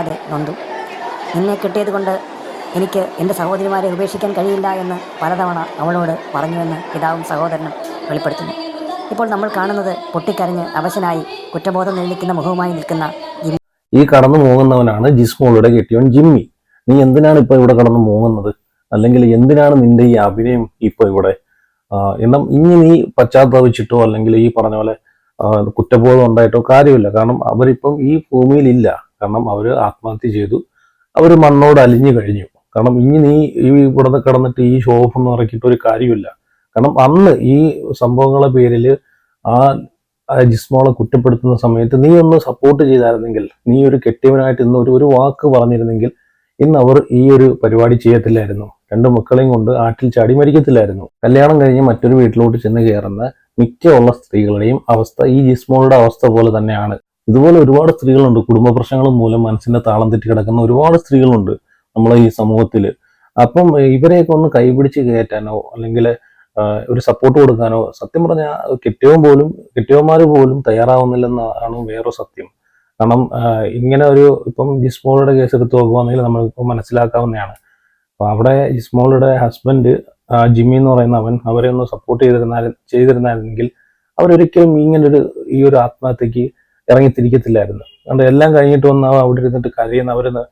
അതെ നൊന്തു. നിന്നെ കിട്ടിയത് കൊണ്ട് എനിക്ക് എന്റെ സഹോദരിമാരെ ഉപേക്ഷിക്കാൻ കഴിയില്ല എന്ന് പലതവണ അവളോട് പറഞ്ഞുവെന്ന് പിതാവും സഹോദരനും വെളിപ്പെടുത്തുന്നു. ഇപ്പോൾ നമ്മൾ കാണുന്നത് പൊട്ടിക്കരഞ്ഞ് അവശനായി കുറ്റബോധം നിർമ്മിക്കുന്ന മുഖവുമായി നിൽക്കുന്ന ഈ കടന്നു പോകുന്നവനാണ് ജിസ്മോളുടെ കെട്ടിയവൻ ജിമ്മി. നീ എന്തിനാണ് ഇപ്പോൾ ഇവിടെ കടന്നു പോകുന്നത് അല്ലെങ്കിൽ എന്തിനാണ് നിന്റെ ഈ അഭിനയം ഇപ്പോൾ ഇവിടെ? എന്നാൽ ഇനി നീ പശ്ചാത്തപിച്ചിട്ടോ അല്ലെങ്കിൽ ഈ പറഞ്ഞ പോലെ കുറ്റബോധം ഉണ്ടായിട്ടോ കാര്യമില്ല. കാരണം അവരിപ്പം ഈ ഭൂമിയിലില്ല കാരണം അവർ ആത്മഹത്യ ചെയ്തു. അവർ മണ്ണോട് അലിഞ്ഞു കഴിഞ്ഞു. കാരണം ഇനി നീ ഈ ഇവിടെ കിടന്നിട്ട് ഈ ശോഭം ഇറക്കിയിട്ട് ഒരു കാര്യമില്ല. കാരണം അന്ന് ഈ സംഭവങ്ങളെ പേരിൽ ആ ജിസ്മോളെ കുറ്റപ്പെടുത്തുന്ന സമയത്ത് നീ ഒന്ന് സപ്പോർട്ട് ചെയ്തായിരുന്നെങ്കിൽ നീ ഒരു കെട്ടിയവനായിട്ട് ഇന്ന് ഒരു ഒരു വാക്ക് പറഞ്ഞിരുന്നെങ്കിൽ ഇന്ന് അവർ ഈ ഒരു പരിപാടി ചെയ്യത്തില്ലായിരുന്നു. രണ്ട് മക്കളെയും കൊണ്ട് ആട്ടിൽ ചാടി മരിക്കത്തില്ലായിരുന്നു. കല്യാണം കഴിഞ്ഞ് മറ്റൊരു വീട്ടിലോട്ട് ചെന്ന് കയറുന്ന മിക്കുള്ള സ്ത്രീകളുടെയും അവസ്ഥ ഈ ജിസ്മോളുടെ അവസ്ഥ പോലെ തന്നെയാണ്. ഇതുപോലെ ഒരുപാട് സ്ത്രീകളുണ്ട്. കുടുംബ പ്രശ്നങ്ങൾ മൂലം മനസ്സിന്റെ താളം തെറ്റി കിടക്കുന്ന ഒരുപാട് സ്ത്രീകളുണ്ട് നമ്മളെ ഈ സമൂഹത്തിൽ അപ്പം ഇവരെയൊക്കെ ഒന്ന് കൈപിടിച്ച് കയറ്റാനോ അല്ലെങ്കിൽ ഒരു സപ്പോർട്ട് കൊടുക്കാനോ സത്യം പറഞ്ഞാൽ കെട്ടിയവൻ പോലും കെട്ടിയവന്മാർ പോലും തയ്യാറാവുന്നില്ലെന്നാണ് വേറൊരു സത്യം. കാരണം ഇങ്ങനെ ഒരു ഇപ്പം ജിസ്മോളുടെ കേസ് എടുത്ത് നോക്കുവാണെങ്കിൽ നമ്മളിപ്പോൾ മനസ്സിലാക്കാവുന്നതാണ്. അപ്പൊ അവിടെ ജിസ്മോളുടെ ഹസ്ബൻഡ് ജിമ്മി എന്ന് പറയുന്ന അവൻ അവരെ ഒന്ന് സപ്പോർട്ട് ചെയ്തിരുന്നാൽ ചെയ്തിരുന്നായിരുന്നെങ്കിൽ അവരൊരിക്കലും ഇങ്ങനൊരു ഈ ഒരു ആത്മഹത്യക്ക് ഇറങ്ങിത്തിരിക്കത്തില്ലായിരുന്നു. അതുകൊണ്ട് എല്ലാം കഴിഞ്ഞിട്ട് വന്ന് അവിടെ ഇരുന്നിട്ട് കരയുന്ന അവരെന്ന്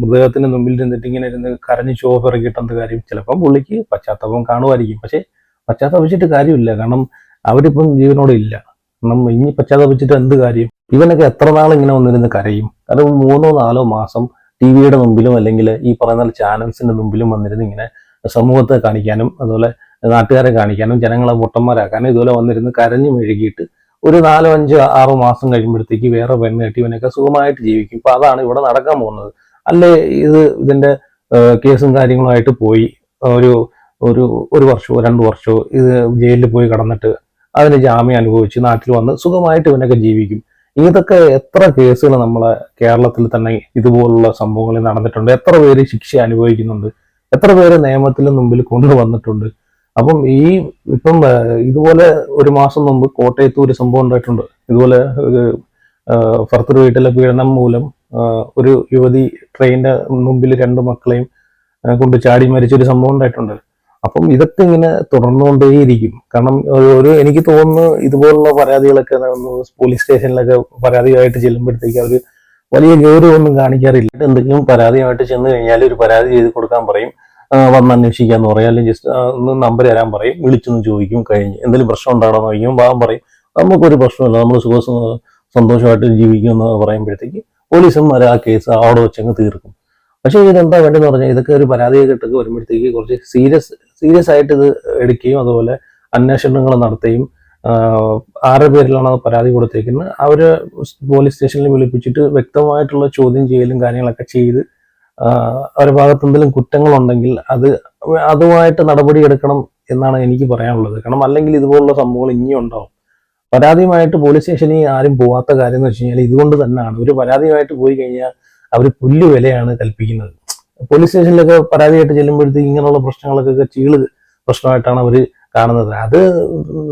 മൃതദേഹത്തിന് മുമ്പിൽ ഇരുന്നിട്ട് ഇങ്ങനെ ഇരുന്ന് കരഞ്ഞ് ചോപ്പ് ഇറക്കിയിട്ടെന്ത് കാര്യം ചിലപ്പം പുള്ളിക്ക് പശ്ചാത്തലം കാണുമായിരിക്കും. പക്ഷേ പശ്ചാത്തപിച്ചിട്ട് കാര്യമില്ല. കാരണം അവരിപ്പം ജീവനോടെ ഇല്ല. കാരണം ഇനി പശ്ചാത്തപിച്ചിട്ട് എന്ത് കാര്യം? ഇവനൊക്കെ എത്ര നാൾ ഇങ്ങനെ വന്നിരുന്ന് കരയും? കാരണം മൂന്നോ നാലോ മാസം ടി വിയുടെ മുമ്പിലും അല്ലെങ്കിൽ ഈ പറയുന്ന ചാനൽസിന്റെ മുമ്പിലും വന്നിരുന്ന് ഇങ്ങനെ സമൂഹത്തെ കാണിക്കാനും അതുപോലെ നാട്ടുകാരെ കാണിക്കാനും ജനങ്ങളെ പൊട്ടന്മാരാക്കാനും ഇതുപോലെ വന്നിരുന്ന് കരഞ്ഞു മെഴുകിയിട്ട് ഒരു നാലോ അഞ്ചോ ആറോ മാസം കഴിയുമ്പോഴത്തേക്ക് വേറെ പെണ്ണ് കെട്ടി ഇവനൊക്കെ സുഖമായിട്ട് ജീവിക്കും. ഇപ്പൊ അതാണ് ഇവിടെ നടക്കാൻ പോകുന്നത്. അല്ലേ ഇത് ഇതിന്റെ കേസും കാര്യങ്ങളുമായിട്ട് പോയി ഒരു ഒരു ഒരു വർഷമോ രണ്ട് വർഷമോ ഇത് ജയിലിൽ പോയി കടന്നിട്ട് അതിന് ജാമ്യം അനുഭവിച്ച് നാട്ടിൽ വന്ന് സുഖമായിട്ട് ഇവനൊക്കെ ജീവിക്കും. ഇതൊക്കെ എത്ര കേസുകൾ നമ്മളെ കേരളത്തിൽ തന്നെ ഇതുപോലുള്ള സംഭവങ്ങളിൽ നടന്നിട്ടുണ്ട്? എത്ര പേര് ശിക്ഷ അനുഭവിക്കുന്നുണ്ട്? എത്ര പേര് നിയമത്തിന് മുമ്പിൽ കൊണ്ടുവന്നിട്ടുണ്ട്? അപ്പം ഈ ഇപ്പം ഇതുപോലെ ഒരു മാസം മുമ്പ് കോട്ടയത്ത് ഒരു സംഭവം ഉണ്ടായിട്ടുണ്ട്. ഇതുപോലെ ഒരു ഭർത്തൃ വീട്ടിലെ പീഡനം മൂലം ഒരു യുവതി ട്രെയിനിന്റെ മുമ്പിൽ രണ്ട് മക്കളെയും കൊണ്ട് ചാടി മരിച്ചൊരു സംഭവം ഉണ്ടായിട്ടുണ്ട്. അപ്പം ഇതൊക്കെ ഇങ്ങനെ തുടർന്നുകൊണ്ടേയിരിക്കും. കാരണം ഒരു ഒരു എനിക്ക് തോന്നുന്നു ഇതുപോലുള്ള പരാതികളൊക്കെ പോലീസ് സ്റ്റേഷനിലൊക്കെ പരാതിയായിട്ട് ചെല്ലുമ്പോഴത്തേക്ക് അവർ വലിയ ഗൗരവമൊന്നും കാണിക്കാറില്ല. എന്തെങ്കിലും പരാതിയായിട്ട് ചെന്ന് കഴിഞ്ഞാൽ ഒരു പരാതി ചെയ്ത് കൊടുക്കാൻ പറയും. വന്ന് അന്വേഷിക്കാന്ന് പറയും. അല്ലെങ്കിൽ ജസ്റ്റ് ഒന്ന് നമ്പർ തരാൻ പറയും. വിളിച്ചൊന്ന് ചോദിക്കും കഴിഞ്ഞ്. എന്തെങ്കിലും പ്രശ്നം ഉണ്ടാകണമെന്ന് ചോദിക്കും. പാവം പറയും. നമുക്കൊരു പ്രശ്നമില്ല. നമ്മൾ സുഖ സന്തോഷമായിട്ട് ജീവിക്കും എന്ന് പറയുമ്പോഴത്തേക്ക് പോലീസന്മാർ ആ കേസ് അവിടെ വെച്ചങ്ങ് തീർക്കും. പക്ഷേ ഇതെന്താ വേണ്ടതെന്ന് പറഞ്ഞാൽ ഇതൊക്കെ ഒരു പരാതി കേട്ടൊക്കെ വരുമ്പോഴത്തേക്ക് കുറച്ച് സീരിയസ് സീരിയസ് ആയിട്ട് ഇത് എടുക്കുകയും അതുപോലെ അന്വേഷണങ്ങൾ നടത്തുകയും ആരുടെ പേരിലാണ് അത് പരാതി കൊടുത്തേക്കുന്നത്. അവർ പോലീസ് സ്റ്റേഷനിൽ വിളിപ്പിച്ചിട്ട് വ്യക്തമായിട്ടുള്ള ചോദ്യം ചെയ്യലും കാര്യങ്ങളൊക്കെ ചെയ്ത് അവരുടെ ഭാഗത്ത് എന്തെങ്കിലും കുറ്റങ്ങളുണ്ടെങ്കിൽ അത് അതുമായിട്ട് നടപടി എടുക്കണം എന്നാണ് എനിക്ക് പറയാനുള്ളത്. കാരണം അല്ലെങ്കിൽ ഇതുപോലുള്ള സംഭവങ്ങൾ ഇനിയും ഉണ്ടാവും. പരാതിയുമായിട്ട് പോലീസ് സ്റ്റേഷനിൽ ആരും പോവാത്ത കാര്യം എന്ന് വെച്ച് കഴിഞ്ഞാൽ ഇതുകൊണ്ട് തന്നെയാണ്. ഒരു പരാതിയുമായിട്ട് പോയി കഴിഞ്ഞാൽ അവർ പുല്ല് വിലയാണ് കൽപ്പിക്കുന്നത്. പോലീസ് സ്റ്റേഷനിലൊക്കെ പരാതിയായിട്ട് ചെല്ലുമ്പോഴത്തേക്ക് ഇങ്ങനെയുള്ള പ്രശ്നങ്ങളൊക്കെ ചീൾ പ്രശ്നമായിട്ടാണ് അവർ കാണുന്നത്. അത്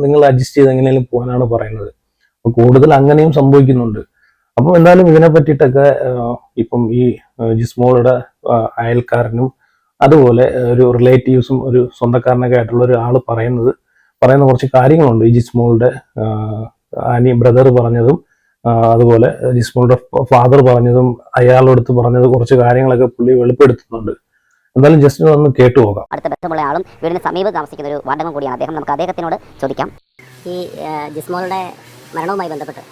നിങ്ങൾ അഡ്ജസ്റ്റ് ചെയ്ത് എങ്ങനെയും പോകാനാണ് പറയുന്നത്. അപ്പോൾ കൂടുതൽ അങ്ങനെയും സംഭവിക്കുന്നുണ്ട്. അപ്പം എന്തായാലും ഇതിനെ പറ്റിയിട്ടൊക്കെ ഇപ്പം ഈ ജിസ്മോളുടെ അയൽക്കാരനും അതുപോലെ ഒരു റിലേറ്റീവ്സും ഒരു സ്വന്തക്കാരനൊക്കെ ആയിട്ടുള്ള ഒരു ആൾ പറയുന്നത് പറയുന്ന കുറച്ച് കാര്യങ്ങളുണ്ട് ഈ ജിസ്മോളുടെ ആനി അനി ബ്രദർ പറഞ്ഞതും അതുപോലെ ജിസ്മോളുടെ ഫാദർ പറഞ്ഞതും അയാളെടുത്ത് പറഞ്ഞത് കുറച്ച് കാര്യങ്ങളൊക്കെ പുള്ളി വെളിപ്പെടുത്തുന്നുണ്ട്. എന്തായാലും ജസ്റ്റ് ഒന്ന് കേട്ടു പോകാം അടുത്ത ബന്ധമുള്ള ആളും വീടിന് സമീപം താമസിക്കുന്ന ഒരു വാർഡംഗം കൂടിയാണ്. അദ്ദേഹം നമുക്ക് അദ്ദേഹത്തിനോട് ചോദിക്കാം. ഈ ജിസ്മോളുടെ മരണവുമായി ബന്ധപ്പെട്ട്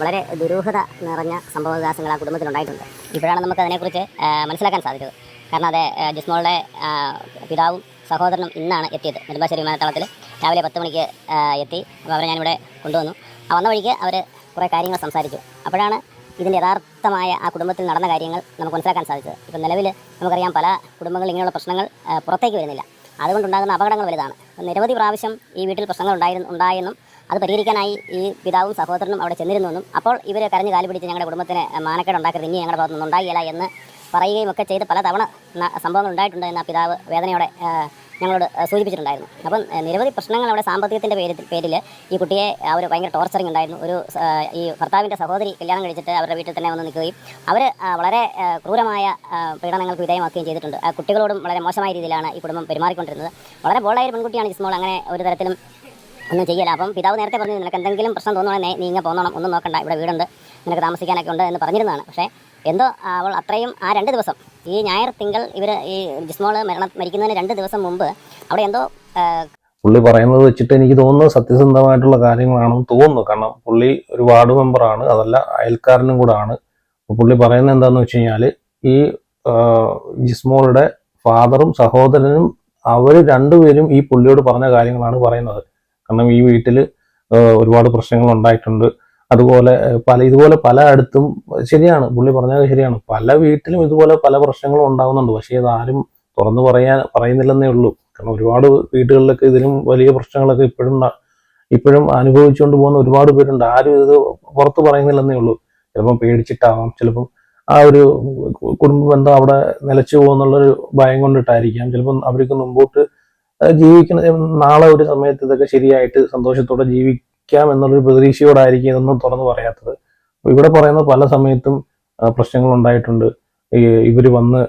വളരെ ദുരൂഹത നിറഞ്ഞ സംഭവവികാസങ്ങൾ ആ കുടുംബത്തിലുണ്ടായിട്ടുണ്ട്. ഇപ്പോഴാണ് നമുക്ക് അതിനെക്കുറിച്ച് മനസ്സിലാക്കാൻ സാധിച്ചത്. കാരണം അതെ ജിസ്മോളുടെ പിതാവും സഹോദരനും ഇന്നാണ് എത്തിയത്. നെടുമ്പാശ്ശേരി വിമാനത്താവളത്തിൽ രാവിലെ പത്ത് മണിക്ക് എത്തി. അപ്പോൾ അവരെ ഞാനിവിടെ കൊണ്ടുവന്നു. ആ വന്ന വഴിക്ക് അവർ കുറേ കാര്യങ്ങൾ സംസാരിച്ചു. അപ്പോഴാണ് ഇതിന്റെ യഥാർത്ഥമായ ആ കുടുംബത്തിൽ നടന്ന കാര്യങ്ങൾ നമുക്ക് മനസ്സിലാക്കാൻ സാധിച്ചത്. ഇപ്പം നിലവിൽ നമുക്കറിയാം പല കുടുംബങ്ങളിൽ ഇങ്ങനെയുള്ള പ്രശ്നങ്ങൾ പുറത്തേക്ക് വരുന്നില്ല. അതുകൊണ്ടുണ്ടാകുന്ന അപകടങ്ങൾ വലുതാണ്. നിരവധി പ്രാവശ്യം ഈ വീട്ടിൽ പ്രശ്നങ്ങൾ ഉണ്ടായിരുന്നു ഉണ്ടായെന്നും അത് പരിഹരിക്കാനായി ഈ പിതാവും സഹോദരനും അവിടെ ചെന്നിരുന്നുവെന്നും അപ്പോൾ ഇവർ കരഞ്ഞ് കാലി പിടിച്ച് ഞങ്ങളുടെ കുടുംബത്തിന് മാനക്കേട് ഉണ്ടാക്കരുത് ഇനി ഞങ്ങളുടെ ഭാഗത്തുനിന്ന് ഉണ്ടായില്ല എന്ന് പറയുകയും ഒക്കെ ചെയ്ത് പല തവണ സംഭവങ്ങൾ ഉണ്ടായിട്ടുണ്ട് എന്ന് ആ പിതാവ് വേദനയോടെ ഞങ്ങളോട് സൂചിപ്പിച്ചിട്ടുണ്ടായിരുന്നു. അപ്പം നിരവധി പ്രശ്നങ്ങൾ അവിടെ സാമ്പത്തികത്തിന്റെ പേരിൽ പേരിൽ ഈ കുട്ടിയെ അവർ ഭയങ്കര ടോർച്ചറിങ് ഉണ്ടായിരുന്നു. ഒരു ഈ ഭർത്താവിന്റെ സഹോദരി കല്യാണം കഴിച്ചിട്ട് അവരുടെ വീട്ടിൽ തന്നെ വന്ന് നിൽക്കുകയും അവർ വളരെ ക്രൂരമായ പീഡനങ്ങൾക്ക് വിധേയമാക്കുകയും ചെയ്തിട്ടുണ്ട്. ആ കുട്ടികളോടും വളരെ മോശമായ രീതിയിലാണ് ഈ കുടുംബം പെരുമാറിക്കൊണ്ടിരുന്നത്. വളരെ ബോൾഡായ പെൺകുട്ടിയാണ് ജിസ്മോൾ അങ്ങനെ ഒരു തരത്തിലും ഒന്നും ചെയ്യില്ല. അപ്പം പിതാവ് നേരത്തെ പറഞ്ഞു നിനക്ക് എന്തെങ്കിലും പ്രശ്നം തോന്നുകയാണെങ്കിൽ നീ ഇങ്ങനെ പോന്നോണം. ഒന്നും നോക്കണ്ട. ഇവിടെ വീടുണ്ട്. നിനക്ക് താമസിക്കാനൊക്കെ ഉണ്ട് എന്ന് പറഞ്ഞിരുന്നതാണ്. പക്ഷേ എന്തോ അവൾ അത്രയും ആ രണ്ട് ദിവസം ഈ ഞായർ തിങ്കൾ ഇവർ ഈ ജിസ്മോൾ മരണ മരിക്കുന്നതിന് രണ്ട് ദിവസം മുമ്പ് അവിടെ എന്തോ പുള്ളി പറയുന്നത് വെച്ചിട്ട് എനിക്ക് തോന്നുന്നു സത്യസന്ധമായിട്ടുള്ള കാര്യങ്ങളാണെന്ന് തോന്നുന്നു. കാരണം പുള്ളി ഒരു വാർഡ് മെമ്പറാണ് അതല്ല അയൽക്കാരനും കൂടെ ആണ് പുള്ളി പറയുന്നത് എന്താണെന്ന് വെച്ച് കഴിഞ്ഞാൽ ഈ ജിസ്മോളുടെ ഫാദറും സഹോദരനും അവർ രണ്ടുപേരും ഈ പുള്ളിയോട് പറഞ്ഞ കാര്യങ്ങളാണ് പറയുന്നത്. കാരണം ഈ വീട്ടിൽ ഒരുപാട് പ്രശ്നങ്ങൾ ഉണ്ടായിട്ടുണ്ട് അതുപോലെ പല ഇതുപോലെ പല അടുത്തും ശരിയാണ് പുള്ളി പറഞ്ഞത് ശരിയാണ്. പല വീട്ടിലും ഇതുപോലെ പല പ്രശ്നങ്ങളും ഉണ്ടാകുന്നുണ്ട് പക്ഷേ ഇത് ആരും തുറന്നു പറയാൻ പറയുന്നില്ലെന്നേ ഉള്ളൂ. കാരണം ഒരുപാട് വീടുകളിലൊക്കെ ഇതിലും വലിയ പ്രശ്നങ്ങളൊക്കെ ഇപ്പോഴും ഇപ്പോഴും അനുഭവിച്ചുകൊണ്ട് പോകുന്ന ഒരുപാട് പേരുണ്ട്. ആരും ഇത് പുറത്ത് പറയുന്നില്ലെന്നേ ഉള്ളൂ. ചിലപ്പം പേടിച്ചിട്ടാവാം. ചിലപ്പം ആ ഒരു കുടുംബ ബന്ധം അവിടെ നിലച്ചു പോകുന്നുള്ളൊരു ഭയം കൊണ്ടിട്ടായിരിക്കാം. ചിലപ്പം അവർക്ക് മുമ്പോട്ട് ജീവിക്കുന്ന നാളെ ഒരു സമയത്ത് ഇതൊക്കെ ശരിയായിട്ട് സന്തോഷത്തോടെ ജീവിക്കാം എന്നുള്ളൊരു പ്രതീക്ഷയോടായിരിക്കും ഇതൊന്നും തുറന്നു പറയാത്തത്. ഇവിടെ പറയുന്ന പല സമയത്തും പ്രശ്നങ്ങൾ ഉണ്ടായിട്ടുണ്ട് ഇവർ വന്ന്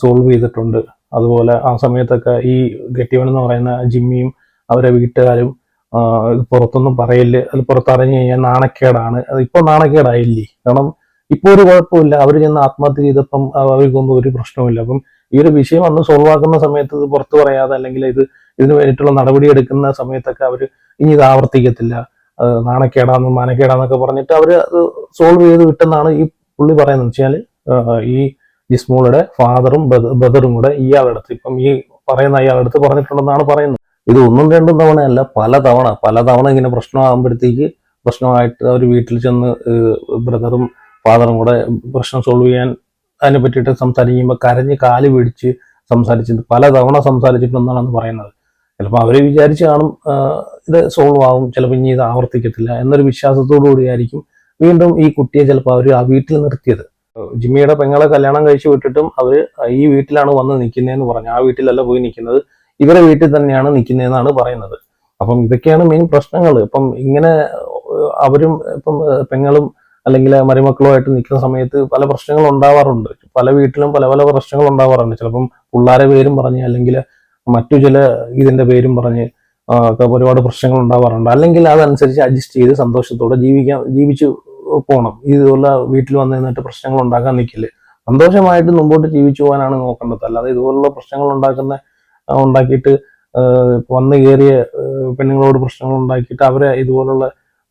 സോൾവ് ചെയ്തിട്ടുണ്ട്. അതുപോലെ ആ സമയത്തൊക്കെ ഈ ഗെറ്റിവൻ എന്ന് പറയുന്ന ജിമ്മിയും അവരെ വീട്ടുകാരും പുറത്തൊന്നും പറയില്ല അത് പുറത്തറിഞ്ഞു കഴിഞ്ഞാൽ നാണക്കേടാണ്. അത് ഇപ്പൊ നാണക്കേടായില്ലേ? കാരണം ഇപ്പൊ ഒരു കുഴപ്പമില്ല. അവർ ചെന്ന് ആത്മഹത്യ ചെയ്തപ്പം അവർക്കൊന്നും ഒരു പ്രശ്നവുമില്ല. അപ്പം ഈ ഒരു വിഷയം അന്ന് സോൾവ് ആക്കുന്ന സമയത്ത് ഇത് പുറത്തു പറയാതെ അല്ലെങ്കിൽ ഇത് ഇതിന് വേണ്ടിയിട്ടുള്ള നടപടി എടുക്കുന്ന സമയത്തൊക്കെ അവർ ഇനി ഇത് ആവർത്തിക്കത്തില്ല. നാണക്കേടാന്ന് മാനക്കേടാന്നൊക്കെ പറഞ്ഞിട്ട് അവർ അത് സോൾവ് ചെയ്ത് വിട്ടെന്നാണ് ഈ പുള്ളി പറയുന്നത്. വെച്ചാൽ ഈ ജിസ്മോളുടെ ഫാദറും ബ്രദറും കൂടെ ഇയാളുടെ അടുത്ത് ഇപ്പം ഈ പറയുന്ന അയാളുടെ അടുത്ത് പറഞ്ഞിട്ടുണ്ടെന്നാണ് പറയുന്നത്. ഇത് ഒന്നും രണ്ടും തവണയല്ല പല തവണ പല തവണ ഇങ്ങനെ പ്രശ്നമാകുമ്പോഴത്തേക്ക് പ്രശ്നമായിട്ട് അവർ വീട്ടിൽ ചെന്ന് ബ്രദറും ഫാദറും കൂടെ പ്രശ്നം സോൾവ് ചെയ്യാൻ അതിനെ പറ്റിയിട്ട് സംസാരിക്കുമ്പോൾ കരഞ്ഞ് കാൽ പിടിച്ച് സംസാരിച്ചത് പല തവണ സംസാരിച്ചിട്ടുണ്ടെന്നാണ് പറയുന്നത്. ചിലപ്പോൾ അവരെ വിചാരിച്ച് കാണും ഇത് സോൾവ് ആവും ചിലപ്പോൾ ഇനി ഇത് ആവർത്തിക്കത്തില്ല എന്നൊരു വിശ്വാസത്തോടു കൂടിയായിരിക്കും വീണ്ടും ഈ കുട്ടിയെ ചിലപ്പോൾ അവർ ആ വീട്ടിൽ നിർത്തിയത്. ജിമ്മിയുടെ പെങ്ങളെ കല്യാണം കഴിച്ചു വിട്ടിട്ടും അവർ ഈ വീട്ടിലാണ് വന്ന് നിൽക്കുന്നതെന്ന് പറഞ്ഞു. ആ വീട്ടിലല്ല പോയി നിൽക്കുന്നത് ഇവരെ വീട്ടിൽ തന്നെയാണ് നിൽക്കുന്നതെന്നാണ് പറയുന്നത്. അപ്പം ഇതൊക്കെയാണ് മെയിൻ പ്രശ്നങ്ങൾ ഇപ്പം ഇങ്ങനെ അവരും ഇപ്പം പെങ്ങളും അല്ലെങ്കിൽ മരുമക്കളുമായിട്ട് നിൽക്കുന്ന സമയത്ത് പല പ്രശ്നങ്ങൾ ഉണ്ടാവാറുണ്ട്. പല വീട്ടിലും പല പല പ്രശ്നങ്ങൾ ഉണ്ടാവാറുണ്ട്. ചിലപ്പം പിള്ളേരെ പേരും പറഞ്ഞ് അല്ലെങ്കിൽ മറ്റു ചില ഇതിന്റെ പേരും പറഞ്ഞ് ഒരുപാട് പ്രശ്നങ്ങൾ ഉണ്ടാവാറുണ്ട്. അല്ലെങ്കിൽ അതനുസരിച്ച് അഡ്ജസ്റ്റ് ചെയ്ത് സന്തോഷത്തോടെ ജീവിക്കാൻ ജീവിച്ചു പോകണം ഇതുപോലെ വീട്ടിൽ വന്നു നിന്നിട്ട് പ്രശ്നങ്ങൾ ഉണ്ടാക്കാൻ നിൽക്കില്ല? സന്തോഷമായിട്ട് മുമ്പോട്ട് ജീവിച്ചു പോകാനാണ് നോക്കേണ്ടത്. അല്ലാതെ ഇതുപോലുള്ള പ്രശ്നങ്ങൾ ഉണ്ടാക്കുന്ന ഉണ്ടാക്കിയിട്ട് വന്നു കയറിയ പെണ്ണുങ്ങളോട് പ്രശ്നങ്ങൾ ഉണ്ടാക്കിയിട്ട് അവരെ ഇതുപോലുള്ള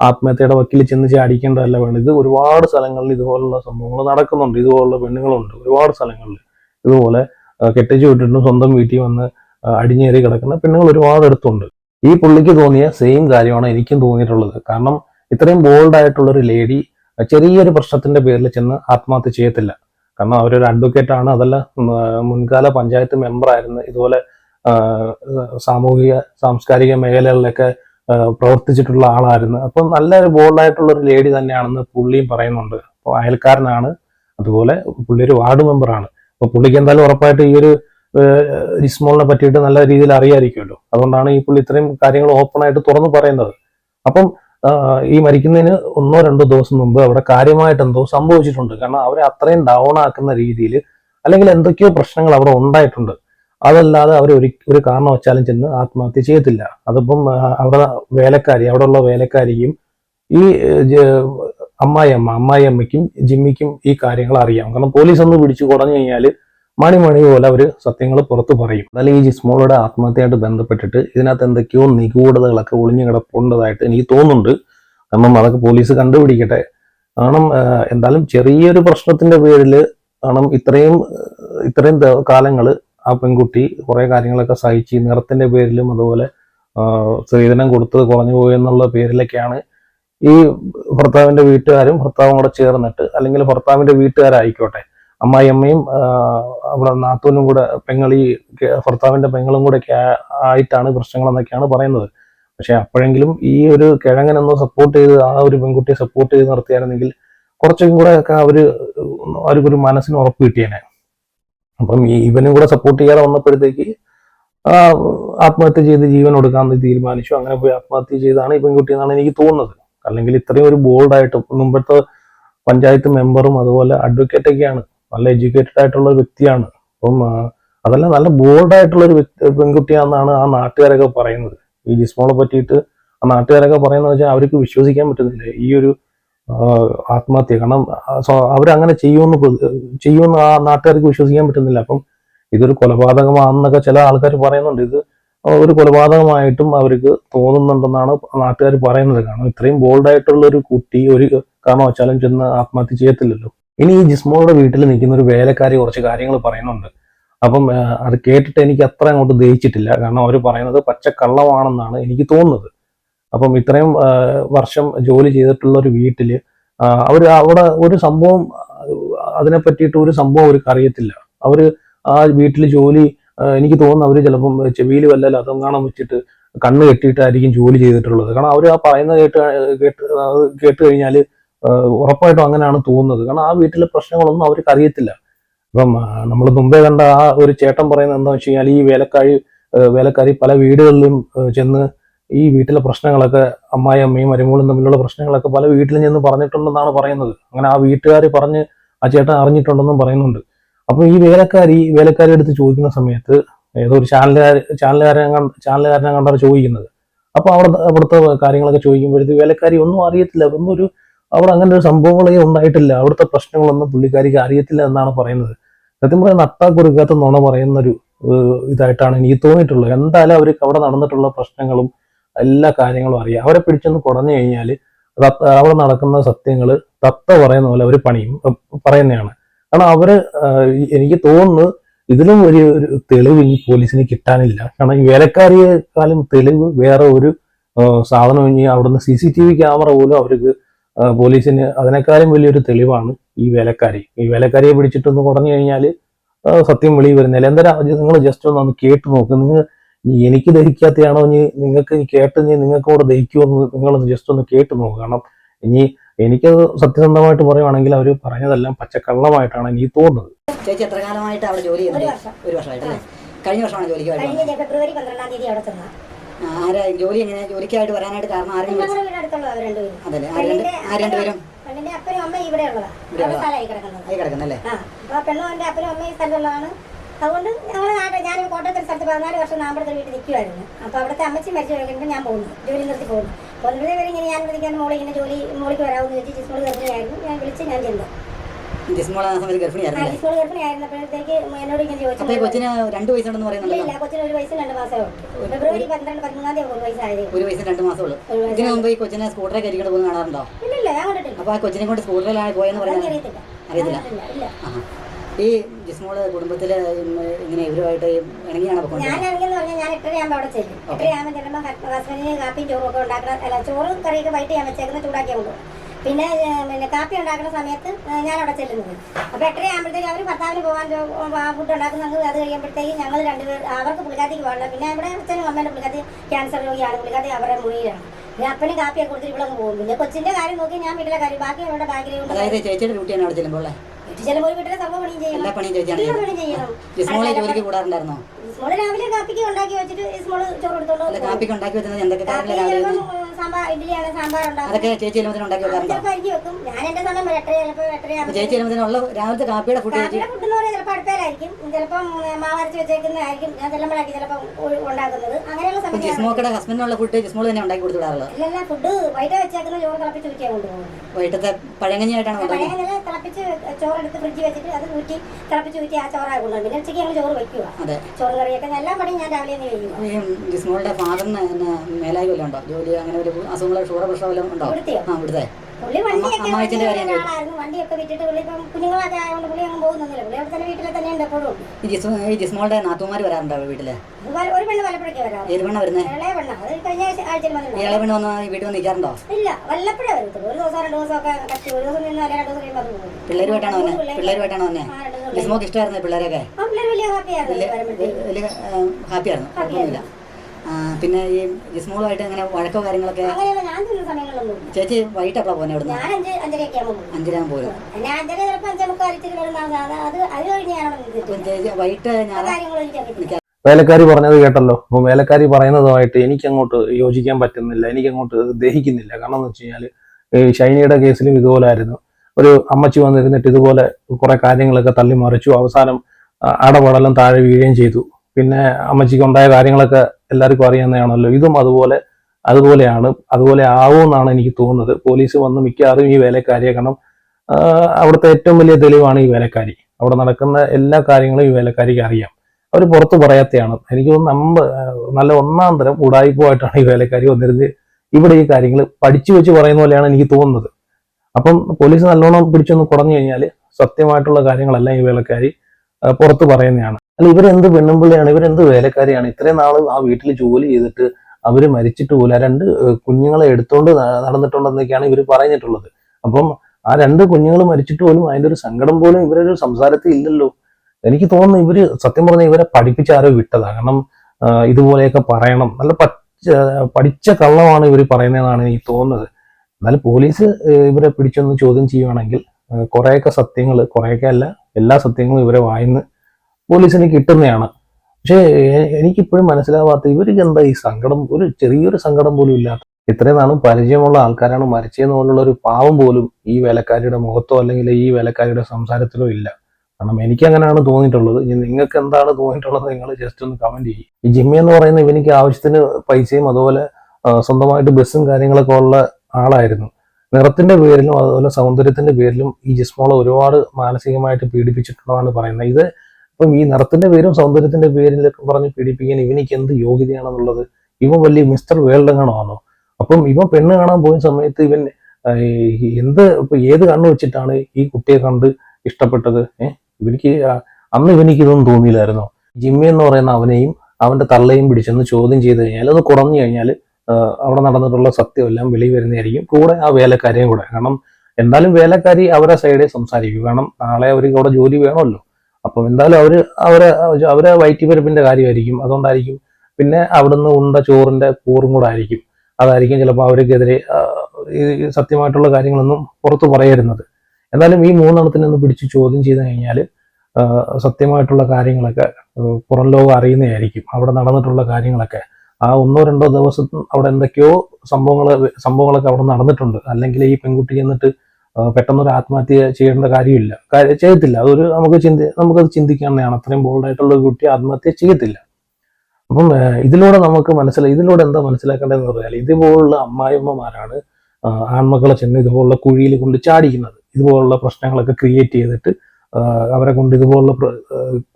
ആത്മഹത്യയുടെ വക്കിൽ ചെന്ന് ചാടിക്കേണ്ടതല്ല വേണം ഇത് ഒരുപാട് സ്ഥലങ്ങളിൽ ഇതുപോലുള്ള സംഭവങ്ങൾ നടക്കുന്നുണ്ട്. ഇതുപോലുള്ള പെണ്ണുങ്ങളുണ്ട്. ഒരുപാട് സ്ഥലങ്ങളിൽ ഇതുപോലെ കെട്ടിച്ചു വിട്ടിട്ടും സ്വന്തം വീട്ടിൽ വന്ന് അടിഞ്ഞേറി കിടക്കുന്ന പെണ്ണുങ്ങൾ ഒരുപാട് അടുത്തുണ്ട്. ഈ പുള്ളിക്ക് തോന്നിയ സെയിം കാര്യമാണ് എനിക്കും തോന്നിയിട്ടുള്ളത്. കാരണം ഇത്രയും ബോൾഡ് ആയിട്ടുള്ള ഒരു ലേഡി ചെറിയൊരു പ്രശ്നത്തിന്റെ പേരിൽ ചെന്ന് ആത്മഹത്യ ചെയ്യത്തില്ല. കാരണം അവരൊരു അഡ്വക്കേറ്റ് ആണ്. അതല്ല മുൻകാല പഞ്ചായത്ത് മെമ്പർ ആയിരുന്നു ഇതുപോലെ സാമൂഹിക സാംസ്കാരിക മേഖലകളിലൊക്കെ പ്രവർത്തിച്ചിട്ടുള്ള ആളായിരുന്നു. അപ്പം നല്ലൊരു ബോൾഡായിട്ടുള്ള ഒരു ലേഡി തന്നെയാണെന്ന് പുള്ളിയും പറയുന്നുണ്ട്. അപ്പോൾ അയൽക്കാരനാണ്. അതുപോലെ പുള്ളി ഒരു വാർഡ് മെമ്പറാണ് അപ്പോൾ പുള്ളിക്ക് എന്തായാലും ഉറപ്പായിട്ട് ഈ ഒരു ഇസ്മോളിനെ പറ്റിയിട്ട് നല്ല രീതിയിൽ അറിയാമായിരിക്കുമല്ലോ അതുകൊണ്ടാണ് ഈ പുള്ളി ഇത്രയും കാര്യങ്ങൾ ഓപ്പൺ ആയിട്ട് തുറന്നു പറയുന്നത്. അപ്പം ഈ മരിക്കുന്നതിന് ഒന്നോ രണ്ടോ ദിവസം മുമ്പ് അവിടെ കാര്യമായിട്ട് എന്തോ സംഭവിച്ചിട്ടുണ്ട്. കാരണം അവരെ അത്രയും ഡൗൺ ആക്കുന്ന രീതിയിൽ അല്ലെങ്കിൽ എന്തൊക്കെയോ പ്രശ്നങ്ങൾ അവിടെ ഉണ്ടായിട്ടുണ്ട്. അതല്ലാതെ അവർ ഒരു ഒരു വെച്ചാലും ചെന്ന് ആത്മഹത്യ ചെയ്യത്തില്ല. അതിപ്പം അവിടെ വേലക്കാരി അവിടെയുള്ള വേലക്കാരിക്കും ഈ അമ്മായിയമ്മ അമ്മായിയമ്മയ്ക്കും ജിമ്മിക്കും ഈ കാര്യങ്ങൾ അറിയാം. കാരണം പോലീസ് ഒന്ന് പിടിച്ചു കുടഞ്ഞു കഴിഞ്ഞാൽ മണി മണി പോലെ അവർ സത്യങ്ങൾ പുറത്തു പറയും. അതായത് ഈ ജിസ്മോളുടെ ആത്മഹത്യയായിട്ട് ബന്ധപ്പെട്ടിട്ട് ഇതിനകത്ത് എന്തൊക്കെയോ നിഗൂഢതകളൊക്കെ ഒളിഞ്ഞു കിടപ്പുണ്ടതായിട്ട് എനിക്ക് തോന്നുന്നുണ്ട്. കാരണം അതൊക്കെ പോലീസ് കണ്ടുപിടിക്കട്ടെ. കാരണം എന്തായാലും ചെറിയൊരു പ്രശ്നത്തിന്റെ പേരിൽ കാരണം ഇത്രയും ഇത്രയും കാലങ്ങൾ ആ പെൺകുട്ടി കുറെ കാര്യങ്ങളൊക്കെ സഹിച്ച് നിറത്തിന്റെ പേരിലും അതുപോലെ സ്ത്രീധനം കൊടുത്തത് കുറഞ്ഞു പോയി എന്നുള്ള പേരിലൊക്കെയാണ് ഈ ഭർത്താവിന്റെ വീട്ടുകാരും ഭർത്താവും കൂടെ ചേർന്നിട്ട് അല്ലെങ്കിൽ ഭർത്താവിന്റെ വീട്ടുകാരായിക്കോട്ടെ അമ്മായിയമ്മയും അമ്മയും അവിടെ നാത്തൂനും കൂടെ പെങ്ങളി ഭർത്താവിന്റെ പെങ്ങളും കൂടെ ഒക്കെ ആയിട്ടാണ് പ്രശ്നങ്ങൾ എന്നൊക്കെയാണ് പറയുന്നത്. പക്ഷെ അപ്പോഴെങ്കിലും ഈ ഒരു കിഴങ്ങനൊന്ന് സപ്പോർട്ട് ചെയ്ത് ആ ഒരു പെൺകുട്ടിയെ സപ്പോർട്ട് ചെയ്ത് നിർത്തിയായിരുന്നെങ്കിൽ കുറച്ചും കൂടെ ഒക്കെ അവർ അവർക്കൊരു മനസ്സിന് ഉറപ്പ് കിട്ടിയേനെ. അപ്പം ഇവനും കൂടെ സപ്പോർട്ട് ചെയ്യാതെ വന്നപ്പോഴത്തേക്ക് ആത്മഹത്യ ചെയ്ത് ജീവൻ കൊടുക്കാമെന്ന് തീരുമാനിച്ചു. അങ്ങനെ പോയി ആത്മഹത്യ ചെയ്താണ് ഈ പെൺകുട്ടി എന്നാണ് എനിക്ക് തോന്നുന്നത്. അല്ലെങ്കിൽ ഇത്രയും ഒരു ബോൾഡായിട്ട് മുമ്പത്തെ പഞ്ചായത്ത് മെമ്പറും അതുപോലെ അഡ്വക്കേറ്റ് ഒക്കെയാണ്. നല്ല എഡ്യൂക്കേറ്റഡ് ആയിട്ടുള്ള ഒരു വ്യക്തിയാണ്. അപ്പം അതല്ല നല്ല ബോൾഡായിട്ടുള്ള ഒരു വ്യക്തി പെൺകുട്ടിയാണെന്നാണ് ആ നാട്ടുകാരൊക്കെ പറയുന്നത്. ഈ ജിസ്മോളെ പറ്റിയിട്ട് ആ നാട്ടുകാരൊക്കെ പറയുന്നത് വെച്ചാൽ അവർക്ക് വിശ്വസിക്കാൻ പറ്റുന്നില്ല. ഈ ഒരു ആത്മഹത്യ. കാരണം അവരങ്ങനെ ചെയ്യുമെന്ന് ചെയ്യുമെന്ന് ആ നാട്ടുകാർക്ക് വിശ്വസിക്കാൻ പറ്റുന്നില്ല. അപ്പം ഇതൊരു കൊലപാതകമാണെന്നൊക്കെ ചില ആൾക്കാർ പറയുന്നുണ്ട്. ഇത് ഒരു കൊലപാതകമായിട്ടും അവർക്ക് തോന്നുന്നുണ്ടെന്നാണ് നാട്ടുകാർ പറയുന്നത്. കാരണം ഇത്രയും ബോൾഡായിട്ടുള്ള ഒരു കുട്ടി ഒരു കാരണവശാലും ചെന്ന് ആത്മഹത്യ ചെയ്യത്തില്ലല്ലോ. ഇനി ഈ ജിസ്മോളുടെ വീട്ടിൽ നിൽക്കുന്ന ഒരു വേലക്കാരി കുറച്ച് കാര്യങ്ങൾ പറയുന്നുണ്ട്. അപ്പം അത് കേട്ടിട്ട് എനിക്ക് അത്ര അങ്ങോട്ട് ദഹിച്ചിട്ടില്ല. കാരണം അവർ പറയുന്നത് പച്ചക്കള്ളമാണെന്നാണ് എനിക്ക് തോന്നുന്നത്. അപ്പം ഇത്രയും വർഷം ജോലി ചെയ്തിട്ടുള്ള ഒരു വീട്ടിൽ അവർ അവിടെ ഒരു സംഭവം അതിനെ പറ്റിയിട്ട് ഒരു സംഭവം അവർക്ക് അറിയത്തില്ല. അവർ ആ വീട്ടിൽ ജോലി എനിക്ക് തോന്നുന്നു അവർ ചിലപ്പം ചെവിയിൽ വല്ല ലതം കാണാൻ വെച്ചിട്ട് കണ്ണ് കെട്ടിയിട്ടായിരിക്കും ജോലി ചെയ്തിട്ടുള്ളത്. കാരണം അവർ ആ പറയുന്നത് കേട്ട് കേട്ട് അത് കേട്ട് കഴിഞ്ഞാൽ ഉറപ്പായിട്ടും അങ്ങനെയാണ് തോന്നുന്നത്. കാരണം ആ വീട്ടിലെ പ്രശ്നങ്ങളൊന്നും അവർക്ക് അറിയത്തില്ല. അപ്പം നമ്മൾ മുമ്പേ കണ്ട ആ ഒരു ചേട്ടൻ പറയുന്നത് എന്താണെന്ന് വെച്ച് കഴിഞ്ഞാൽ ഈ വേലക്കാരി വേലക്കാരി പല വീടുകളിലും ചെന്ന് ഈ വീട്ടിലെ പ്രശ്നങ്ങളൊക്കെ അമ്മായി അമ്മയും മരുമോളും തമ്മിലുള്ള പ്രശ്നങ്ങളൊക്കെ പല വീട്ടിൽ നിന്ന് പറഞ്ഞിട്ടുണ്ടെന്നാണ് പറയുന്നത്. അങ്ങനെ ആ വീട്ടുകാർ പറഞ്ഞ് ആ ചേട്ടൻ അറിഞ്ഞിട്ടുണ്ടെന്നും പറയുന്നുണ്ട്. അപ്പോൾ ഈ വേലക്കാരി വേലക്കാരി എടുത്ത് ചോദിക്കുന്ന സമയത്ത് ഏതോ ഒരു ചാനലുകാർ ചാനലുകാരനെ കണ്ട- ചാനലുകാരനെ കണ്ടാണ് ചോദിക്കുന്നത്. അപ്പൊ അവിടെ അവിടുത്തെ കാര്യങ്ങളൊക്കെ ചോദിക്കുമ്പോഴത്തേക്ക് വേലക്കാരി ഒന്നും അറിയത്തില്ല. ഒന്നും ഒരു അവിടെ അങ്ങനെ ഒരു സംഭവങ്ങളേ ഉണ്ടായിട്ടില്ല. അവിടുത്തെ പ്രശ്നങ്ങളൊന്നും പുള്ളിക്കാരിക്ക് അറിയത്തില്ല എന്നാണ് പറയുന്നത്. സത്യം പറയാൻ നട്ടാ കുറുക്കാത്ത നുണ പറയുന്നൊരു ഇതായിട്ടാണ് എനിക്ക് തോന്നിയിട്ടുള്ളത്. എന്തായാലും അവർക്ക് അവിടെ നടന്നിട്ടുള്ള പ്രശ്നങ്ങളും എല്ലാ കാര്യങ്ങളും അറിയാം. അവരെ പിടിച്ചൊന്ന് കുടഞ്ഞു കഴിഞ്ഞാൽ അവിടെ നടക്കുന്ന സത്യങ്ങൾ തത്ത പറയുന്ന പോലെ അവർ പണിയും പറയുന്നതാണ്. കാരണം അവർ എനിക്ക് തോന്നുന്നു ഇതിലും ഒരു ഒരു തെളിവ് ഈ പോലീസിന് കിട്ടാനില്ല. കാരണം ഈ വേലക്കാരിയെക്കാളും തെളിവ് വേറെ ഒരു സാധനം ഇനി അവിടുന്ന് C C T V camera പോലും അവർക്ക് പോലീസിന് അതിനേക്കാളും വലിയൊരു തെളിവാണ് ഈ വേലക്കാരി. ഈ വേലക്കാരിയെ പിടിച്ചിട്ടൊന്ന് കുറഞ്ഞു കഴിഞ്ഞാൽ സത്യം വെളിയിൽ വരുന്നില്ല. എന്തായാലും നിങ്ങൾ ജസ്റ്റ് ഒന്ന് കേട്ട് നോക്ക്. നിങ്ങൾ എനിക്ക് ദഹിക്കാത്തയാണോ ഇനി നിങ്ങൾക്ക് ഇനി കേട്ട് ഇനി നിങ്ങൾക്ക് കൂടെ ദഹിക്കുമെന്ന് നിങ്ങളൊന്ന് ജസ്റ്റ് ഒന്ന് കേട്ട് നോക്കുക കാരണം ഇനി എനിക്കത് സത്യസന്ധമായിട്ട് പറയുവാണെങ്കിൽ അവർ പറഞ്ഞതെല്ലാം പച്ചക്കള്ളമായിട്ടാണ് എനിക്ക് തോന്നുന്നത്. ചേച്ചി എത്ര കാലമായിട്ട് അവിടെ ജോലി ഒരു ചെയ്യുന്നത്? ഒരു വർഷമായിട്ടല്ലേ കഴിഞ്ഞ വർഷമാണ് ജോലിക്ക് ഫെബ്രുവരി പന്ത്രണ്ടാം തീയതി അവിടെ ചെന്ന ആരാ? ജോലി എങ്ങനെ ജോലിക്കായിട്ട് വരാനായിട്ട് കാരണം രണ്ടുപേരും. അതല്ലേ? ആ രണ്ട് ആ രണ്ടുപേരും പെണ്ണിന്റെ അപ്പനും അമ്മയും ഇവിടെ ഉള്ളതാണ് സ്ഥലമായി കിടക്കുന്നത്. ആയി കിടക്കുന്നല്ലേ ആ അപ്പൊ ആ പെണ്ണും എന്റെ അപ്പനും അമ്മയും സ്ഥലമുള്ളതാണ് അതുകൊണ്ട് ഞങ്ങൾ നാട്ടിൽ ഞാൻ കോട്ടയത്തിൽ സ്ഥലത്ത് പതിനാല് വർഷം നാമ്പടത്തെ വീട്ടിൽ നിൽക്കുമായിരുന്നു അപ്പോൾ അവിടുത്തെ അമ്മച്ചി മരിച്ചു കഴിഞ്ഞിട്ട് ഞാൻ പോകുന്നു. ജോലി നിർത്തി പോകുന്നു. പോകുന്നതേ വരെ ഇങ്ങനെ ഞാൻ വിളിക്കാൻ മോളെ ഇങ്ങനെ ജോലി മോളിക്ക് വരാമെന്ന് ചോദിച്ചു ജിസ്മോൾ ഗർഭിണിയായിരുന്നു. ഞാൻ വിളിച്ച് ഞാൻ ചെന്നു. ജിസ്മോൾ ഗർഭിണിയായിരുന്നപ്പോഴത്തേക്ക് എന്നോട് ഇങ്ങനെ ചോദിച്ചു. കൊച്ചിന് രണ്ട് വയസ്സുണ്ടെന്ന് ഇല്ല കൊച്ചിന് ഒരു വയസ്സും രണ്ട് മാസമേ ഉള്ളൂ. ഫെബ്രുവരി പന്ത്രണ്ട് പതിമൂന്നാം തീയതി ഒരു വയസ്സായതേ. ഒരു വയസ്സും രണ്ട് മാസമേ ഉള്ളൂ. ഇതിനു മുമ്പ് ഈ കൊച്ചിനെ സ്കൂട്ടറെ കരിക്കൊണ്ട് പോകുന്ന കാണാറുണ്ടോ? ഇല്ല ഞാൻ കണ്ടിട്ടില്ല. അപ്പൊ ആ കൊച്ചിനെ കൊണ്ട് സ്കൂട്ടറിലാണ് പോയെന്ന് പറയുന്നത് അറിയത്തില്ല. അറിയത്തില്ല. ഈ ജിസ്മോൾ കുടുംബത്തിൽ ഇങ്ങനെ ഇവരുമായിട്ട് ഇണങ്ങിയാണ് ഞാൻ ഇറങ്ങിയെന്ന് പറഞ്ഞാൽ ഞാൻ എട്ടരയാകുമ്പോൾ അവിടെ ചെല്ലും. എട്ടരയാകുമ്പോൾ ചെല്ലുമ്പോൾ ഹസ്ബൻഡിന് കാപ്പിയും ചോറും ഒക്കെ ഉണ്ടാക്കണം അല്ല ചോറും കറിയൊക്കെ വൈകിട്ട് ഞാൻ വെച്ചേക്കുന്ന ചൂടാക്കിയാൽ കൊണ്ടുപോകും പിന്നെ പിന്നെ കാപ്പി ഉണ്ടാക്കുന്ന സമയത്ത് ഞാൻ അവിടെ ചെല്ലുന്നത്. അപ്പോൾ എട്ടരയാകുമ്പോഴത്തേക്ക് അവർ ഭർത്താവിന് പോകാൻ ഫുഡ് ഉണ്ടാക്കുന്നത് അത് കഴിയുമ്പോഴത്തേക്ക് ഞങ്ങൾ രണ്ടുപേർ അവർക്ക് പുള്ളിക്കാത്തേക്ക് പോകണ്ട പിന്നെ ഇവിടെ അച്ഛനും അമ്മേന്റെ പുള്ളിക്കാത്തി ക്യാൻസർ രോഗിയാണ്. പുള്ളിക്കാത്തി അവരുടെ മുറിയിലാണ്. പിന്നെ അപ്പനും കാപ്പിയൊക്കെ കൊടുത്തിട്ട് ഇവിടെ പോകും. പിന്നെ കൊച്ചിന്റെ കാര്യം നോക്കി ഞാൻ വീട്ടിലെ കാര്യം ബാക്കി അവരുടെ അതായത് ചേച്ചിയുടെ ഡ്യൂട്ടിയാണ് അവിടെ ചെല്ലുമ്പോൾ ഒരു വീട്ടിലെ സർവ പണിയും ചെയ്യണം. എല്ലാ പണിയും ജിസ്മോളെ ജോലിക്ക് കൂടാറുണ്ടായിരുന്നോ? രാവിലെ കാപ്പിക്ക് ഉണ്ടാക്കി വെച്ചിട്ട് ചോറ്. കാപ്പിക്ക് ഉണ്ടാക്കി വെച്ചത് എന്തൊക്കെ സാമ്പാർ ഇഡ്ഡലിയാണ് സാമ്പാർ അതൊക്കെ ചേച്ചി ഉണ്ടാക്കി വെക്കാറുണ്ടോ? ചിലപ്പോൾ അരിഞ്ഞ് വെക്കും. ഞാൻ എന്റെ സമയം വരെ എട്ടര ചിലപ്പോൾ അപ്പൊ ചേച്ചി ഉള്ള രാവിലത്തെ കാപ്പിയുടെ ഫുഡ് ചേച്ചി കാപ്പിയുടെ ഫുഡ് എന്ന് പറഞ്ഞാൽ ചിലപ്പോൾ അടുപ്പേലായിരിക്കും. ചിലപ്പം ഉം, മാവരച്ച് വെച്ചേക്കുന്നതായിരിക്കും. ഞാൻ ചിലപ്പോൾ ഉണ്ടാക്കുന്നത്. അങ്ങനെയുള്ള ഹസ്ബൻഡിനുള്ള ഫുഡ് ജിസ്മോൾ തന്നെ ഉണ്ടാക്കി കൊടുത്തു വിടാറുള്ളത് ഇല്ലെല്ലാം ഫുഡ് വൈകിട്ട് വെച്ചേക്കുന്ന ചോറ് തിളപ്പിച്ച് ഊറ്റിയാണ് കൊണ്ടുപോകുന്നത്. വൈകിട്ടത്തെ തിളപ്പിച്ച് ചോറെടുത്ത് ഫ്രിഡ്ജിൽ വെച്ചിട്ട് അത് ഊറ്റി തിളപ്പിച്ച് ഊറ്റി ആ ചോറായി കൊണ്ടുപോകും പിന്നെ ഉച്ചയ്ക്ക് ഞങ്ങൾ ചോറ് വെക്കുക അതെ. ചോറ് കറിയൊക്കെ. എല്ലാ പണിയും ഞാൻ രാവിലെ തന്നെ കഴിയും ജിസ്മോളുടെ ഫാദറിന് മേലായി ജോലി അങ്ങനെ ഒരു അസുഖങ്ങളോ ഷുഗർ പ്രഷർ വല്ലതും ഉണ്ടോ? ആ ഇവിടുത്തെ. അമ്മായിച്ചന്റെ കാര്യം ഈ ജിസ്മോളുടെ നാത്തുമാർ വരാറുണ്ടോ വീട്ടിൽ? ഏത് പെണ്ണ ഇളയ പെണ്ണ. വന്ന് വീട്ടിൽ വന്ന് നിൽക്കാറുണ്ടോ പിള്ളേരുമായിട്ടാണോ വന്നെ? പിള്ളേരുമായിട്ടാണോ വന്നെ? ജിസ്മോക്ക് ഇഷ്ടമായിരുന്നു പിള്ളേരൊക്കെ? വലിയ ഹാപ്പിയായിരുന്നു കുഴപ്പമൊന്നുമില്ല പിന്നെ ഈ ജിസ്മോളുമായിട്ട് അങ്ങനെ വഴക്കോ കാര്യങ്ങളൊക്കെ ചേച്ചി വൈകിട്ട് പോന്നെ പോകുന്നത് ഇവിടുന്ന് ഞാൻ അഞ്ച് അഞ്ചരയൊക്കെ ആകുമ്പോൾ അഞ്ചരാൻ പോരും. ഞാൻ അഞ്ചര ചിലപ്പോൾ അഞ്ചേ മുക്കാൽ ഇച്ചിരി കിടന്നാണ് അത് അത് അത് കഴിഞ്ഞ് ഞാൻ അവിടെ അപ്പം നിന്നിട്ടില്ല ചേച്ചി വൈകിട്ട് ഞാൻ വേലക്കാരി പറഞ്ഞത് കേട്ടല്ലോ. അപ്പൊ വേലക്കാരി പറയുന്നതുമായിട്ട് എനിക്ക് അങ്ങോട്ട് യോജിക്കാൻ പറ്റുന്നില്ല. എനിക്ക് അങ്ങോട്ട് ദഹിക്കുന്നില്ല. കാരണം എന്ന് വെച്ച് കഴിഞ്ഞാൽ ഈ ഷൈനിയുടെ കേസിലും ഇതുപോലെ ആയിരുന്നു ഒരു അമ്മച്ചി വന്നിരുന്നിട്ട് ഇതുപോലെ കുറെ കാര്യങ്ങളൊക്കെ തള്ളി മറിച്ചു. അവസാനം അടപടലം താഴെ വീഴുകയും ചെയ്തു. പിന്നെ അമ്മച്ചിക്ക് ഉണ്ടായ കാര്യങ്ങളൊക്കെ എല്ലാവർക്കും അറിയുന്നതാണല്ലോ. ഇതും അതുപോലെ അതുപോലെയാണ് അതുപോലെ ആവുമെന്നാണ് എനിക്ക് തോന്നുന്നത്. പോലീസ് വന്ന് മിക്കവാറും ഈ വേലക്കാരിയെ കാരണം അവിടുത്തെ ഏറ്റവും വലിയ തെളിവാണ് ഈ വേലക്കാരി. അവിടെ നടക്കുന്ന എല്ലാ കാര്യങ്ങളും ഈ വേലക്കാരിക്ക് അറിയാം. അവർ പുറത്തു പറയാത്തെയാണ്. എനിക്ക് തോന്നുന്നു നല്ല ഒന്നാം തരം ഉടായ്പമായിട്ടാണ് ഈ വേലക്കാരി വന്നിരുന്നത്. ഇവിടെ ഈ കാര്യങ്ങൾ പഠിച്ചു വെച്ച് പറയുന്ന പോലെയാണ് എനിക്ക് തോന്നുന്നത്. അപ്പം പോലീസ് നല്ലോണം പിടിച്ചൊന്ന് കുറഞ്ഞു കഴിഞ്ഞാൽ സത്യമായിട്ടുള്ള കാര്യങ്ങളല്ല ഈ വേലക്കാരി പുറത്ത് പറയുന്നതാണ്. അല്ല ഇവരെന്ത് പെണ്ണുമ്പിള്ളിയാണ് ഇവരെന്ത് വേലക്കാരിയാണ്? ഇത്രയും നാൾ ആ വീട്ടിൽ ജോലി ചെയ്തിട്ട് അവർ മരിച്ചിട്ട് പോലും ആ രണ്ട് കുഞ്ഞുങ്ങളെ എടുത്തോണ്ട് നടന്നിട്ടുണ്ടെന്നൊക്കെയാണ് ഇവർ പറഞ്ഞിട്ടുള്ളത്. അപ്പം ആ രണ്ട് കുഞ്ഞുങ്ങൾ മരിച്ചിട്ട് പോലും അതിന്റെ ഒരു സങ്കടം പോലും ഇവരൊരു സംസാരത്തിൽ ഇല്ലല്ലോ. എനിക്ക് തോന്നുന്നു ഇവർ സത്യം പറഞ്ഞാൽ ഇവരെ പഠിപ്പിച്ച ആരോ വിട്ടതാ. കാരണം ഇതുപോലെയൊക്കെ പറയണം. നല്ല പച്ച പഠിച്ച കള്ളമാണ് ഇവർ പറയുന്നതെന്നാണ് എനിക്ക് തോന്നുന്നത്. എന്നാലും പോലീസ് ഇവരെ പിടിച്ചൊന്ന് ചോദ്യം ചെയ്യുവാണെങ്കിൽ ഏഹ്, കുറേയൊക്കെ സത്യങ്ങൾ കുറേയൊക്കെ അല്ല എല്ലാ സത്യങ്ങളും ഇവരെ വായിന്ന് പോലീസിന് കിട്ടുന്നതാണ്. പക്ഷേ എനിക്കിപ്പോഴും മനസ്സിലാവാത്ത ഇവർക്ക് എന്താ ഈ സങ്കടം ഒരു ചെറിയൊരു സങ്കടം പോലും ഇല്ലാത്ത ഇത്രയും നാളും പരിചയമുള്ള ആൾക്കാരാണ് മരിച്ചതെന്ന് പോലുള്ള ഒരു പാവം പോലും ഈ വേലക്കാരിയുടെ മുഖത്തോ അല്ലെങ്കിൽ ഈ വേലക്കാരിയുടെ സംസാരത്തിലോ ഇല്ല. കാരണം എനിക്ക് അങ്ങനെയാണ് തോന്നിയിട്ടുള്ളത്. ഇനി നിങ്ങൾക്ക് എന്താണ് തോന്നിയിട്ടുള്ളത് നിങ്ങൾ ജസ്റ്റ് ഒന്ന് കമന്റ് ചെയ്യും. ഈ ജിമ്മി എന്ന് പറയുന്ന ഇവനിക്ക് ആവശ്യത്തിന് പൈസയും അതുപോലെ സ്വന്തമായിട്ട് ബസ്സും കാര്യങ്ങളൊക്കെ ഉള്ള ആളായിരുന്നു. നിറത്തിന്റെ പേരിലും അതുപോലെ സൗന്ദര്യത്തിന്റെ പേരിലും ഈ ജിസ്മോളെ ഒരുപാട് മാനസികമായിട്ട് പീഡിപ്പിച്ചിട്ടുണ്ടെന്നാണ് പറയുന്നത്. ഇത് ഇപ്പം ഈ നിറത്തിന്റെ പേരും സൗന്ദര്യത്തിന്റെ പേരിലൊക്കെ പറഞ്ഞ് പീഡിപ്പിക്കാൻ ഇവനിക്ക് എന്ത് യോഗ്യതയാണെന്നുള്ളത് ഇവ വലിയ മിസ്റ്റർ വേൾഡ് കാണുവാണോ അപ്പം ഇവൻ പെണ്ണ് കാണാൻ പോയ സമയത്ത് ഇവൻ എന്ത് ഇപ്പൊ ഏത് കണ്ണ് വെച്ചിട്ടാണ് ഈ കുട്ടിയെ കണ്ട് ഇഷ്ടപ്പെട്ടത്? ഏഹ് ഇവനിക്ക് അന്ന് ഇവനിക്ക് ഇതൊന്നും തോന്നിയില്ലായിരുന്നോ? ജിമ്മി എന്ന് പറയുന്ന അവനെയും അവന്റെ തള്ളയും പിടിച്ചെന്ന് ചോദ്യം ചെയ്ത് കഴിഞ്ഞാൽ അത് കുറഞ്ഞു കഴിഞ്ഞാൽ അവിടെ നടന്നിട്ടുള്ള സത്യമെല്ലാം വെളി വരുന്നതായിരിക്കും. കൂടെ ആ വേലക്കാരെയും കൂടെ. കാരണം എന്തായാലും വേലക്കാരി അവരെ സൈഡേ സംസാരിക്കും. കാരണം നാളെ അവർക്ക് അവിടെ ജോലി വേണമല്ലോ. അപ്പം എന്തായാലും അവർ അവരെ അവരെ വയറ്റിപ്പരപ്പിന്റെ കാര്യമായിരിക്കും. അതുകൊണ്ടായിരിക്കും പിന്നെ അവിടുന്ന് ഉണ്ട ചോറിന്റെ കൂറും കൂടെ ആയിരിക്കും. അതായിരിക്കും ചിലപ്പോൾ അവർക്കെതിരെ ഈ സത്യമായിട്ടുള്ള കാര്യങ്ങളൊന്നും പുറത്തു പറയരുന്നത്. എന്നാലും ഈ മൂന്നെണ്ണത്തിനെ ഒന്ന് പിടിച്ച് ചോദ്യം ചെയ്ത് കഴിഞ്ഞാൽ സത്യമായിട്ടുള്ള കാര്യങ്ങളൊക്കെ പുറം ലോകം അറിയുന്നതായിരിക്കും. അവിടെ നടന്നിട്ടുള്ള കാര്യങ്ങളൊക്കെ. ആ ഒന്നോ രണ്ടോ ദിവസം അവിടെ എന്തൊക്കെയോ സംഭവങ്ങൾ സംഭവങ്ങളൊക്കെ അവിടെ നടന്നിട്ടുണ്ട്. അല്ലെങ്കിൽ ഈ പെൺകുട്ടി എന്നിട്ട് പെട്ടെന്നൊരു ആത്മഹത്യ ചെയ്യേണ്ട കാര്യമില്ല. കാര്യം ചെയ്യത്തില്ല. അതൊരു നമുക്ക് ചിന്തി നമുക്കത് ചിന്തിക്കാവുന്നതാണ് അത്രയും ബോൾഡായിട്ടുള്ള കുട്ടി ആത്മഹത്യ ചെയ്യത്തില്ല. അപ്പം ഇതിലൂടെ നമുക്ക് മനസ്സിലായി ഇതിലൂടെ എന്താ മനസ്സിലാക്കേണ്ടതെന്ന് പറഞ്ഞാൽ ഇതുപോലുള്ള അമ്മായിമ്മമാരാണ് ആൺമക്കളെ ചെന്ന് ഇതുപോലുള്ള കുഴിയിൽ കൊണ്ട് ചാടിക്കുന്നത്. ഇതുപോലുള്ള പ്രശ്നങ്ങളൊക്കെ ക്രിയേറ്റ് ചെയ്തിട്ട് അവരെ കൊണ്ട് ഇതുപോലുള്ള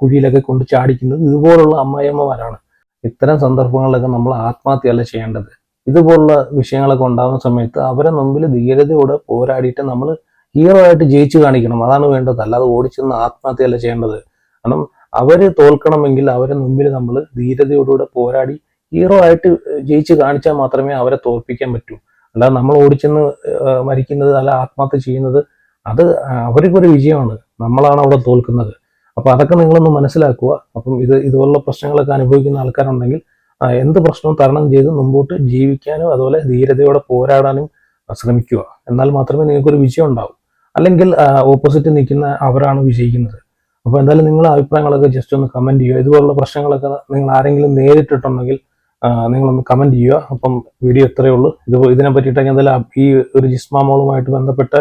കുഴിയിലൊക്കെ കൊണ്ട് ചാടിക്കുന്നത് ഇതുപോലുള്ള അമ്മായിയമ്മമാരാണ്. ഇത്തരം സന്ദർഭങ്ങളിലൊക്കെ നമ്മൾ ആത്മഹത്യയല്ല ചെയ്യേണ്ടത്. ഇതുപോലുള്ള വിഷയങ്ങളൊക്കെ ഉണ്ടാകുന്ന സമയത്ത് അവരെ മുമ്പിൽ ധീരതയോടെ പോരാടിയിട്ട് നമ്മൾ ഹീറോ ആയിട്ട് ജയിച്ചു കാണിക്കണം. അതാണ് വേണ്ടത്. അല്ലാതെ ഓടിച്ചെന്ന് ആത്മഹത്യയല്ല ചെയ്യേണ്ടത്. കാരണം അവർ തോൽക്കണമെങ്കിൽ അവരെ മുമ്പിൽ നമ്മൾ ധീരതയോടുകൂടെ പോരാടി ഹീറോ ആയിട്ട് ജയിച്ച് കാണിച്ചാൽ മാത്രമേ അവരെ തോൽപ്പിക്കാൻ പറ്റൂ. അല്ലാതെ നമ്മൾ ഓടിച്ചെന്ന് മരിക്കുന്നത് അല്ല ആത്മഹത്യ ചെയ്യുന്നത് അത് അവർക്കൊരു വിജയമാണ്. നമ്മളാണ് അവിടെ തോൽക്കുന്നത്. അപ്പൊ അതൊക്കെ നിങ്ങളൊന്ന് മനസ്സിലാക്കുക. അപ്പം ഇത് ഇതുപോലുള്ള പ്രശ്നങ്ങളൊക്കെ അനുഭവിക്കുന്ന ആൾക്കാരുണ്ടെങ്കിൽ എന്ത് പ്രശ്നവും തരണം ചെയ്ത് മുമ്പോട്ട് ജീവിക്കാനും അതുപോലെ ധീരതയോടെ പോരാടാനും ശ്രമിക്കുക. എന്നാൽ മാത്രമേ നിങ്ങൾക്കൊരു വിജയം ഉണ്ടാവൂ. അല്ലെങ്കിൽ ഓപ്പോസിറ്റ് നിൽക്കുന്ന അവരാണ് വിജയിക്കുന്നത്. അപ്പോൾ എന്തായാലും നിങ്ങളുടെ അഭിപ്രായങ്ങളൊക്കെ ജസ്റ്റ് ഒന്ന് കമന്റ് ചെയ്യുക. ഇതുപോലുള്ള പ്രശ്നങ്ങളൊക്കെ നിങ്ങൾ ആരെങ്കിലും നേരിട്ടിട്ടുണ്ടെങ്കിൽ നിങ്ങളൊന്ന് കമന്റ് ചെയ്യുക. അപ്പം വീഡിയോ ഇത്രയേ ഉള്ളൂ. ഇത് ഇതിനെ പറ്റിയിട്ടൊക്കെ എന്തായാലും ഈ ഒരു ജിസ്മാമോളുമായിട്ട് ബന്ധപ്പെട്ട്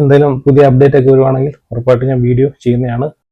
എന്തെങ്കിലും പുതിയ അപ്ഡേറ്റ് ഒക്കെ വരുവാണെങ്കിൽ ഉറപ്പായിട്ട് ഞാൻ വീഡിയോ ചെയ്യുന്നതാണ്.